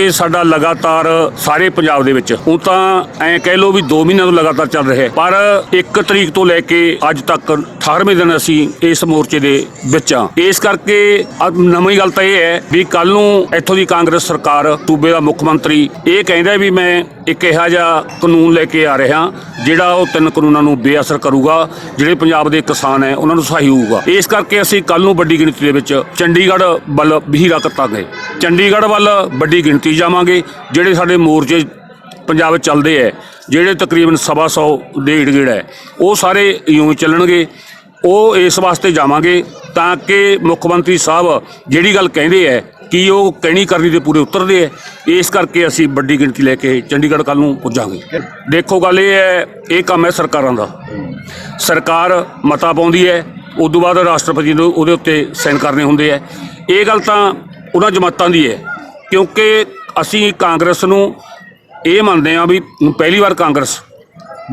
ਇਹ ਸਾਡਾ ਲਗਾਤਾਰ ਸਾਰੇ ਪੰਜਾਬ ਦੇ ਵਿੱਚ। ਉਹ ਤਾਂ ਐ ਕਹਿ ਲਓ ਵੀ 2 ਮਹੀਨਿਆਂ ਤੋਂ ਲਗਾਤਾਰ ਚੱਲ ਰਿਹਾ ਹੈ। ਪਰ 1 ਤਰੀਕ ਤੋਂ ਲੈ ਕੇ ਅੱਜ ਤੱਕ 18ਵੇਂ ਦਿਨ ਅਸੀਂ ਇਸ ਮੋਰਚੇ ਦੇ ਵਿੱਚ ਆ ਇਸ ਕਰਕੇ ਨਵੀਂ ਗੱਲ ਤਾਂ ਇਹ ਹੈ ਵੀ ਕੱਲ ਨੂੰ ਇੱਥੋਂ ਦੀ ਕਾਂਗਰਸ ਸਰਕਾਰ, ਸੂਬੇ ਦਾ ਮੁੱਖ ਮੰਤਰੀ, ਇਹ ਕਹਿੰਦਾ ਵੀ ਮੈਂ ਇੱਕ ਇਹੋ ਜਿਹਾ ਕਾਨੂੰਨ ਲੈ ਕੇ ਆ ਰਿਹਾ ਜਿਹੜਾ ਉਹ ਤਿੰਨ ਕਾਨੂੰਨਾਂ ਨੂੰ ਬੇਅਸਰ ਕਰੂਗਾ, ਜਿਹੜੇ ਪੰਜਾਬ ਦੇ ਕਿਸਾਨ ਹੈ, ਉਹਨਾਂ ਨੂੰ ਸਹਾਈ ਹੋਊਗਾ। ਇਸ ਕਰਕੇ ਅਸੀਂ ਕੱਲ ਨੂੰ ਵੱਡੀ ਗਿਣਤੀ ਦੇ ਵਿੱਚ ਚੰਡੀਗੜ੍ਹ ਵੱਲ ਵੀਰਾ ਕਰਾਂਗੇ ਚੰਡੀਗੜ੍ਹ ਵੱਲ ਵੱਡੀ ਗਿਣਤੀ ਜਾਵਾਂਗੇ, ਜਿਹੜੇ ਸਾਡੇ ਮੋਰਚੇ ਪੰਜਾਬ ਵਿੱਚ ਚੱਲਦੇ ਹੈ ਜਿਹੜੇ ਤਕਰੀਬਨ ਸਵਾ ਸੌ ਦੇ ਈੜ ਹੈ ਉਹ ਸਾਰੇ ਇਉਂ ਚੱਲਣਗੇ। ਉਹ ਇਸ ਵਾਸਤੇ ਜਾਵਾਂਗੇ ਤਾਂ ਕਿ ਮੁੱਖ ਮੰਤਰੀ ਸਾਹਿਬ ਜਿਹੜੀ ਗੱਲ ਕਹਿੰਦੇ ਹੈ ਕਿ ਉਹ ਕਹਿਣੀ ਕਰਨੀ ਦੇ ਪੂਰੇ ਉਤਰਦੇ ਹੈ ਇਸ ਕਰਕੇ ਅਸੀਂ ਵੱਡੀ ਗਿਣਤੀ ਲੈ ਕੇ ਚੰਡੀਗੜ੍ਹ ਕੱਲ ਨੂੰ ਪੁੱਜਾਂਗੇ। ਦੇਖੋ ਗੱਲ ਇਹ ਹੈ ਇਹ ਕੰਮ ਹੈ ਸਰਕਾਰਾਂ ਦਾ। ਸਰਕਾਰ ਮਤਾ ਪਾਉਂਦੀ ਹੈ ਉਸ ਤੋਂ ਬਾਅਦ ਰਾਸ਼ਟਰਪਤੀ ਨੂੰ ਉਹਦੇ ਉੱਤੇ ਸਾਈਨ ਕਰਨੇ ਹੁੰਦੇ ਹੈ ਇਹ ਗੱਲ ਤਾਂ ਉਹਨਾਂ ਜਮਾਤਾਂ ਦੀ ਹੈ ਕਿਉਂਕਿ ਅਸੀਂ ਕਾਂਗਰਸ ਨੂੰ ਇਹ ਮੰਨਦੇ ਹਾਂ ਵੀ ਪਹਿਲੀ ਵਾਰ ਕਾਂਗਰਸ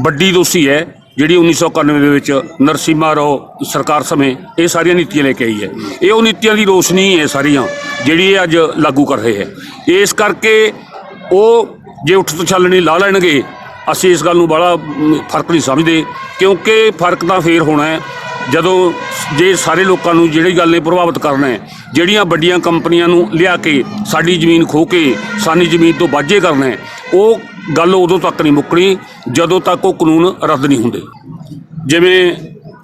ਵੱਡੀ ਦੋਸ਼ੀ ਹੈ, ਜਿਹੜੀ 1991 ਦੇ ਵਿੱਚ ਨਰਸਿਮਹਾ ਰਾਓ ਸਰਕਾਰ ਸਮੇਂ ਇਹ ਸਾਰੀਆਂ ਨੀਤੀਆਂ ਲੈ ਕੇ ਆਈ ਹੈ। ਇਹ ਉਹ ਨੀਤੀਆਂ ਦੀ ਰੋਸ਼ਨੀ ਹੈ ਸਾਰੀਆਂ, ਜਿਹੜੀ ਇਹ ਅੱਜ ਲਾਗੂ ਕਰ ਰਹੇ ਹੈ। ਇਸ ਕਰਕੇ ਉਹ ਜੇ ਉੱਠ ਤੋਂ ਚੱਲਣੀ ਲਾ ਲੈਣਗੇ, ਅਸੀਂ ਇਸ ਗੱਲ ਨੂੰ ਬੜਾ ਫ਼ਰਕ ਨਹੀਂ ਸਮਝਦੇ, ਕਿਉਂਕਿ ਫ਼ਰਕ ਤਾਂ ਫੇਰ ਹੋਣਾ ਹੈ। ਜਦੋਂ ਜੇ ਸਾਰੇ ਲੋਕਾਂ ਨੂੰ ਜਿਹੜੀ ਗੱਲ ਨੇ ਪ੍ਰਭਾਵਿਤ ਕਰਨਾ ਹੈ, ਜਿਹੜੀਆਂ ਵੱਡੀਆਂ ਕੰਪਨੀਆਂ ਨੂੰ ਲਿਆ ਕੇ ਸਾਡੀ ਜ਼ਮੀਨ ਖੋ ਕੇ ਸਾਡੀ ਜ਼ਮੀਨ ਤੋਂ ਵਾਝੇ ਕਰਨਾ ਹੈ, ਉਹ ਗੱਲ ਉਦੋਂ ਤੱਕ ਨਹੀਂ ਮੁੱਕਣੀ ਜਦੋਂ ਤੱਕ ਉਹ ਕਾਨੂੰਨ ਰੱਦ ਨਹੀਂ ਹੁੰਦੇ। ਜਿਵੇਂ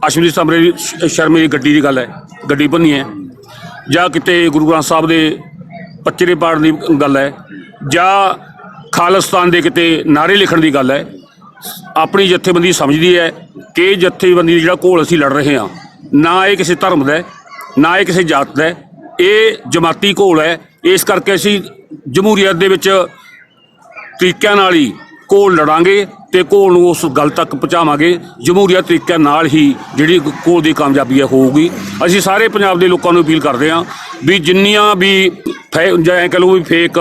ਅਸ਼ਵਨੀ ਸਮਰੇ ਸ਼ਰਮੇ ਦੀ ਗੱਡੀ ਦੀ ਗੱਲ ਹੈ, ਗੱਡੀ ਬੰਨੀ ਹੈ, ਜਾਂ ਕਿਤੇ ਗੁਰੂ ਗ੍ਰੰਥ ਸਾਹਿਬ ਦੇ ਪੱਚਰੇ ਪਾੜ ਦੀ ਗੱਲ ਹੈ, ਜਾਂ ਖਾਲਿਸਤਾਨ ਦੇ ਕਿਤੇ ਨਾਰੇ ਲਿਖਣ ਦੀ ਗੱਲ ਹੈ ਆਪਣੀ ਜਥੇਬੰਦੀ ਸਮਝਦੀ ਹੈ ਕਿ ਜਥੇਬੰਦੀ ਜਿਹੜਾ ਘੋਲ ਅਸੀਂ ਲੜ ਰਹੇ ਹਾਂ, ਨਾ ਇਹ ਕਿਸੇ ਧਰਮ ਦਾ ਨਾ ਇਹ ਕਿਸੇ ਜਾਤ ਦਾ ਇਹ ਜਮਾਤੀ ਘੋਲ ਹੈ। ਇਸ ਕਰਕੇ ਅਸੀਂ ਜਮਹੂਰੀਅਤ ਦੇ ਵਿੱਚ ਤਰੀਕਿਆਂ ਨਾਲ ਹੀ ਘੋਲ ਲੜਾਂਗੇ ਤੇ ਘੋਲ ਨੂੰ ਉਸ ਗੱਲ ਤੱਕ ਪਹੁੰਚਾਵਾਂਗੇ। ਜਮਹੂਰੀਅਤ ਤਰੀਕਿਆਂ ਨਾਲ ਹੀ ਜਿਹੜੀ ਘੋਲ ਦੀ ਕਾਮਯਾਬੀ ਹੈ ਹੋਊਗੀ। ਅਸੀਂ ਸਾਰੇ ਪੰਜਾਬ ਦੇ ਲੋਕਾਂ ਨੂੰ ਅਪੀਲ ਕਰਦੇ ਹਾਂ ਵੀ ਜਿੰਨੀਆਂ ਵੀ ਫੈ- ਜਾਂ ਐਂ ਕਹ ਲਓ ਵੀ ਫੇਕ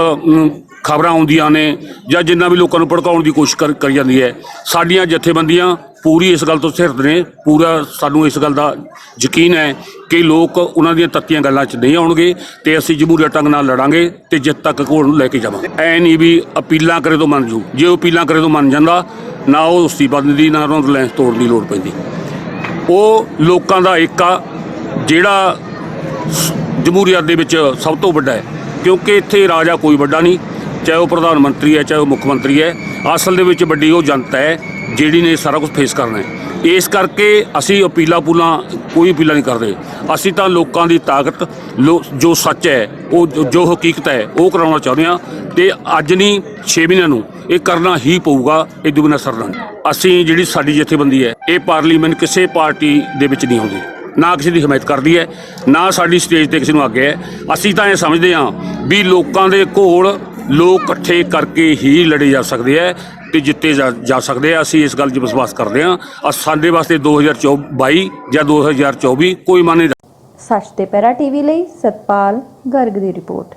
ਖਬਰਾਂ ਆਉਂਦੀਆਂ ਨੇ ਜਾਂ ਜਿੰਨਾ ਵੀ ਲੋਕਾਂ ਨੂੰ ਭੜਕਾਉਣ ਦੀ ਕੋਸ਼ਿਸ਼ ਕਰ- ਕਰੀ ਜਾਂਦੀ ਹੈ। ਸਾਡੀਆਂ ਜਥੇਬੰਦੀਆਂ ਪੂਰੀ ਇਸ ਗੱਲ ਤੋਂ ਸਿਰਤ ਨੇ। ਪੂਰਾ ਸਾਨੂੰ ਇਸ ਗੱਲ ਦਾ ਯਕੀਨ ਹੈ ਕਿ ਲੋਕ ਉਹਨਾਂ ਦੀਆਂ ਤੱਤੀਆਂ ਗੱਲਾਂ 'ਚ ਨਹੀਂ ਆਉਣਗੇ ਤੇ ਅਸੀਂ ਜਮਹੂਰੀਅਤ ਢੰਗ ਨਾਲ ਲੜਾਂਗੇ ਤੇ ਜਿੱਤ ਤੱਕ ਘੋੜ ਨੂੰ ਲੈ ਕੇ ਜਾਵਾਂਗੇ। ਐ ਨਹੀਂ ਵੀ ਅਪੀਲਾਂ ਕਰੇ ਤੋਂ ਮੰਨ ਜੂ ਜੇ ਉਹ ਅਪੀਲਾਂ ਕਰੇ ਤੋਂ ਮੰਨ ਜਾਂਦਾ, ਨਾ ਉਹ ਅਸਤੀਫਾ ਦਿੰਦੀ ਨਾ ਉਹਨਾਂ ਨੂੰ ਰਿਲਾਇੰਸ ਤੋੜਨ ਦੀ ਲੋੜ ਪੈਂਦੀ। ਉਹ ਲੋਕਾਂ ਦਾ ਏਕਾ ਜਿਹੜਾ ਜਮਹੂਰੀਅਤ ਦੇ ਵਿੱਚ ਸਭ ਤੋਂ ਵੱਡਾ ਹੈ, ਕਿਉਂਕਿ ਇੱਥੇ ਰਾਜਾ ਕੋਈ ਵੱਡਾ ਨਹੀਂ ਚਾਹੇ ਉਹ ਪ੍ਰਧਾਨ ਮੰਤਰੀ ਹੈ, ਚਾਹੇ ਉਹ ਮੁੱਖ ਮੰਤਰੀ ਹੈ, ਅਸਲ ਦੇ ਵਿੱਚ ਵੱਡੀ ਉਹ ਜਨਤਾ ਹੈ ਜਿਹੜੀ ਨੇ ਸਾਰਾ ਕੁਝ ਫੇਸ ਕਰਨਾ ਹੈ। ਇਸ ਕਰਕੇ ਅਸੀਂ ਅਪੀਲਾਂ ਪੂਲਾਂ ਕੋਈ ਅਪੀਲਾਂ ਨਹੀਂ ਕਰਦੇ। ਅਸੀਂ ਤਾਂ ਲੋਕਾਂ ਦੀ ਤਾਕਤ, ਲੋ- ਜੋ ਸੱਚ ਹੈ, ਉਹ ਜੋ- ਹਕੀਕਤ ਹੈ, ਉਹ ਕਰਾਉਣਾ ਚਾਹੁੰਦੇ ਹਾਂ ਤੇ ਅੱਜ ਨਹੀਂ 6 ਮਹੀਨਿਆਂ ਨੂੰ ਇਹ ਕਰਨਾ ਹੀ ਪਊਗਾ, ਇਹ ਦੁਗਣਾ ਸਰਨਾ ਅਸੀਂ ਜਿਹੜੀ ਸਾਡੀ ਜਥੇਬੰਦੀ ਹੈ, ਇਹ ਪਾਰਲੀਮੈਂਟ ਕਿਸੇ ਪਾਰਟੀ ਦੇ ਵਿੱਚ ਨਹੀਂ ਆਉਂਦੀ। ਨਾ ਕਿਸੇ ਦੀ ਹਮਾਇਤ ਕਰਦੀ ਹੈ, ਨਾ ਸਾਡੀ ਸਟੇਜ ਤੇ ਕਿਸੇ ਨੂੰ ਅੱਗੇ ਹੈ। ਅਸੀਂ ਤਾਂ ਇਹ ਸਮਝਦੇ ਹਾਂ ਵੀ ਲੋਕਾਂ ਦੇ ਕੋਲ ਲੋਕ ਇਕੱਠੇ ਕਰਕੇ ਹੀ ਲੜੇ ਜਾ ਸਕਦੇ ਹੈ ਤੇ ਜਿੱਤੇ ਜਾ ਜਾ ਸਕਦੇ ਆ। ਅਸੀਂ ਇਸ ਗੱਲ 'ਚ ਵਿਸ਼ਵਾਸ ਕਰਦੇ ਹਾਂ। ਅ ਸਾਡੇ ਵਾਸਤੇ 2022 ਜਾਂ 2024 ਕੋਈ ਮਾਨੇ ਸੱਚ ਤੇ ਪੈਰਾ ਟੀਵੀ ਲਈ ਸਤਪਾਲ ਗਰਗ ਦੀ ਰਿਪੋਰਟ।